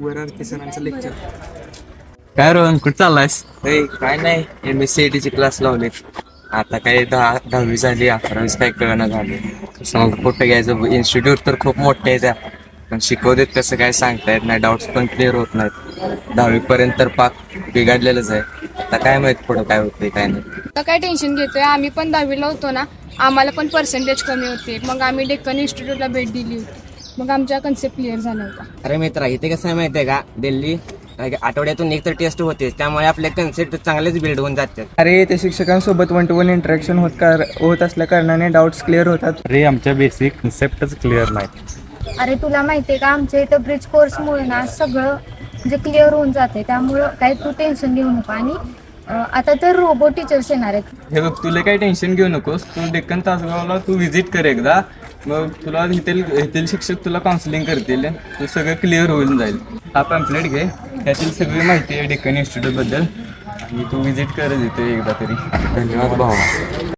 वरार सरांचं लेक्चर काय रोहन कुठं चाललायस? काय नाही एम एस सी चे क्लास लावले. आता काय दहा दहावी झाली अकरावीच काय कळना झाले. मग कुठं घ्यायचं? इन्स्टिट्यूट तर खूप मोठे आहे त्या. पण शिकवतेत कसं काय सांगता येत नाही डाऊट्स पण क्लिअर होत नाहीत. दहावी पर्यंत तर पाक बिघडलेलंच आहे. आता काय माहीत पुढं काय होते काय नाही. आता काय टेन्शन घेतोय? आम्ही पण दहावीला होतो ना. आम्हाला पण पर्सेंटेज कमी होते. मग आम्ही डेक्कन इन्स्टिट्यूटला भेट दिली होती. मग आमच्या कन्सेप्ट क्लिअर झाला होता. अरे मित्रा इथे कसं आहे माहिती आहे का? दिल्ली आठवड्यातून एक तर टेस्ट होते त्यामुळे आपले कन्सेप्ट चांगलेच बिल्ड होऊन जातात. अरे ते शिक्षकांसोबत वन टू वन इंटरॅक्शन होत कार होत असल्या कारणाने डाऊट्स क्लिअर होतात. अरे आमच्या बेसिक कन्सेप्टच क्लिअर नाही अरे तुला माहिती आहे का? आमच्या इथं ब्रिज कोर्समुळे ना सगळं म्हणजे क्लिअर होऊन जाते. त्यामुळं काही तू टेन्शन घेऊ नको. आणि आता तर रोबोट टीचर्स येणार आहेत. हे बघ तुला काही टेन्शन घेऊ नकोस. तू डेक्कन तासगावला तू व्हिजिट कर एकदा. मग तुला येथील येथील शिक्षक तुला काउन्सिलिंग करतील तू सगळं क्लिअर होऊन जाईल. हा पॅम्पलेट घे त्यातील सगळी माहिती आहे डेक्कन इन्स्टिट्यूटबद्दल आणि तू व्हिजिट कर येतो एकदा तरी. धन्यवाद भाऊ